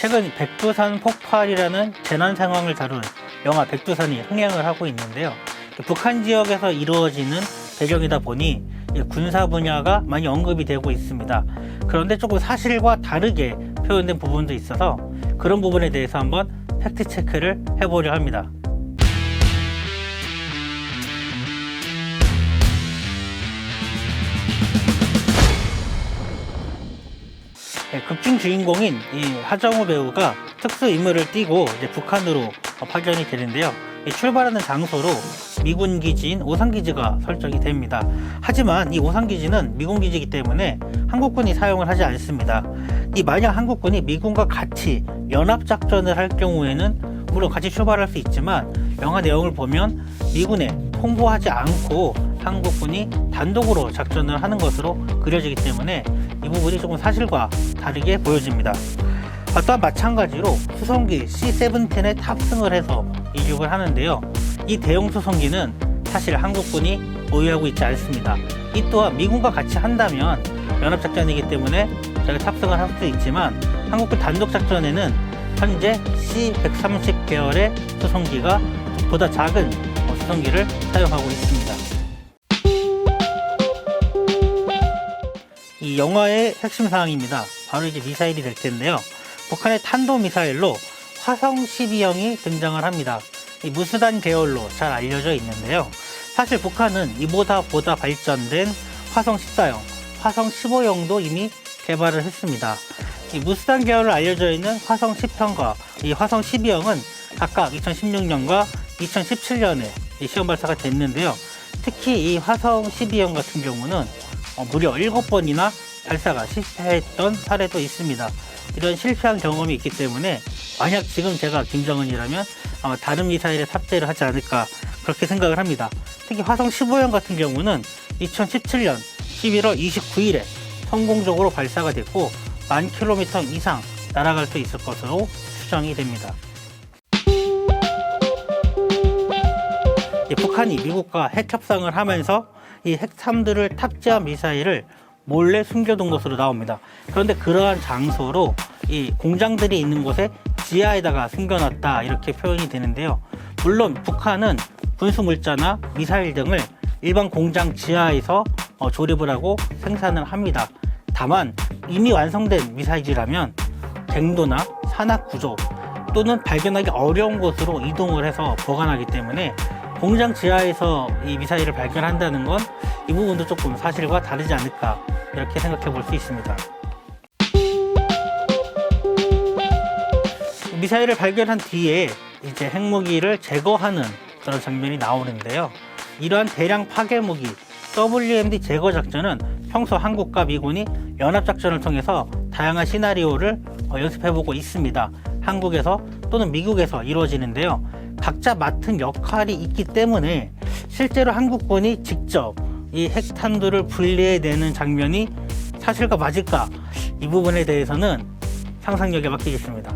최근 백두산 폭발이라는 재난 상황을 다룬 영화 백두산이 흥행을 하고 있는데요. 북한 지역에서 이루어지는 배경이다 보니 이 군사 분야가 많이 언급이 되고 있습니다. 그런데 조금 사실과 다르게 표현된 부분도 있어서 그런 부분에 대해서 한번 팩트 체크를 해보려 합니다. 극중 주인공인 이 하정우 배우가 특수 임무를 띠고 이제 북한으로 어, 파견이 되는데요. 이 출발하는 장소로 미군 기지인 오산 기지가 설정이 됩니다. 하지만 이 오산 기지는 미군 기지이기 때문에 한국군이 사용을 하지 않습니다. 이 만약 한국군이 미군과 같이 연합 작전을 할 경우에는 물론 같이 출발할 수 있지만 영화 내용을 보면 미군에 통보하지 않고 한국군이 단독으로 작전을 하는 것으로 그려지기 때문에 이 부분이 조금 사실과 다르게 보여집니다. 아, 또한 마찬가지로 수송기 C-17에 탑승을 해서 이륙을 하는데요. 이 대형 수송기는 사실 한국군이 보유하고 있지 않습니다. 이 또한 미군과 같이 한다면 연합작전이기 때문에 저희가 탑승을 할수 있지만 한국군 단독작전에는 현재 C-130 계열의 수송기가 보다 작은 어, 수송기를 사용하고 있습니다. 이 영화의 핵심 사항입니다. 바로 이제 미사일이 될 텐데요. 북한의 탄도 미사일로 화성 12형이 등장을 합니다. 이 무수단 계열로 잘 알려져 있는데요. 사실 북한은 이보다 보다 발전된 화성 14형, 화성 15형도 이미 개발을 했습니다. 이 무수단 계열로 알려져 있는 화성 10형과 이 화성 12형은 각각 2016년과 2017년에 시험 발사가 됐는데요. 특히 이 화성 12형 같은 경우는 어, 무려 7번이나 발사가 실패했던 사례도 있습니다. 이런 실패한 경험이 있기 때문에 만약 지금 제가 김정은이라면 아마 다른 미사일에 탑재를 하지 않을까 그렇게 생각을 합니다. 특히 화성 15형 같은 경우는 2017년 11월 29일에 성공적으로 발사가 됐고 만 킬로미터 이상 날아갈 수 있을 것으로 추정이 됩니다. 이 북한이 미국과 핵 협상을 하면서 이 핵함들을 탑재한 미사일을 몰래 숨겨둔 것으로 나옵니다. 그런데 그러한 장소로 이 공장들이 있는 곳에 지하에다가 숨겨놨다 이렇게 표현이 되는데요. 물론 북한은 군수 물자나 미사일 등을 일반 공장 지하에서 어, 조립을 하고 생산을 합니다. 다만 이미 완성된 미사일이라면 갱도나 산악 구조 또는 발견하기 어려운 곳으로 이동을 해서 보관하기 때문에 공장 지하에서 이 미사일을 발견한다는 건 이 부분도 조금 사실과 다르지 않을까 이렇게 생각해 볼 수 있습니다. 미사일을 발견한 뒤에 이제 핵무기를 제거하는 그런 장면이 나오는데요. 이러한 대량 파괴 무기 WMD 제거 작전은 평소 한국과 미군이 연합 작전을 통해서 다양한 시나리오를 어, 연습해보고 있습니다. 한국에서 또는 미국에서 이루어지는데요. 각자 맡은 역할이 있기 때문에 실제로 한국군이 직접 이 핵탄두를 분리해내는 장면이 사실과 맞을까 이 부분에 대해서는 상상력에 맡기겠습니다.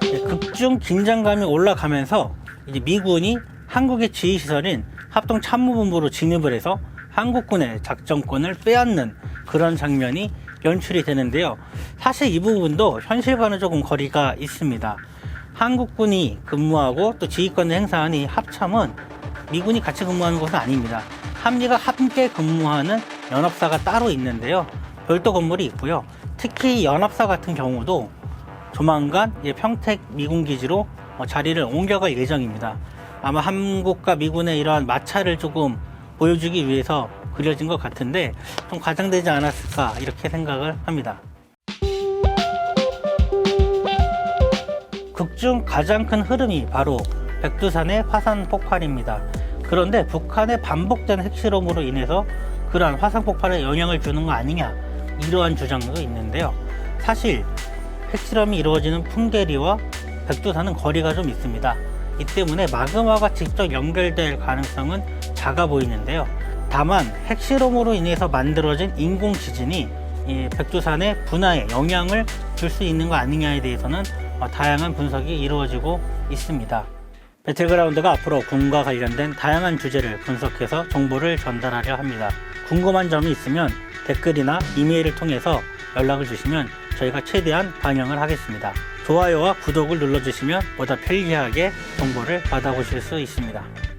네, 극중 긴장감이 올라가면서 이제 미군이 한국의 지휘 시설인 합동 참모본부로 진입을 해서 한국군의 작전권을 빼앗는 그런 장면이 연출이 되는데요. 사실 이 부분도 현실과는 조금 거리가 있습니다. 한국군이 근무하고 또 지휘권을 행사하는 이 합참은 미군이 같이 근무하는 것은 아닙니다. 한미가 함께 근무하는 연합사가 따로 있는데요. 별도 건물이 있고요. 특히 연합사 같은 경우도 조만간 평택 미군 기지로 어, 자리를 옮겨갈 예정입니다. 아마 한국과 미군의 이러한 마찰을 조금 보여주기 위해서 그려진 것 같은데 좀 과장되지 않았을까 이렇게 생각을 합니다. 극중 가장 큰 흐름이 바로 백두산의 화산 폭발입니다. 그런데 북한의 반복된 핵실험으로 인해서 그러한 화산 폭발에 영향을 주는 거 아니냐 이러한 주장도 있는데요. 사실 핵실험이 이루어지는 풍계리와 백두산은 거리가 좀 있습니다. 이 때문에 마그마가 직접 연결될 가능성은 작아 보이는데요. 다만 핵실험으로 인해서 만들어진 인공 지진이 이 백두산의 분화에 영향을 줄 수 있는 거 아니냐에 대해서는 어, 다양한 분석이 이루어지고 있습니다. 배틀그라운드가 앞으로 군과 관련된 다양한 주제를 분석해서 정보를 전달하려 합니다. 궁금한 점이 있으면 댓글이나 이메일을 통해서 연락을 주시면 저희가 최대한 반영을 하겠습니다. 좋아요와 구독을 눌러주시면 보다 편리하게 정보를 받아보실 수 있습니다.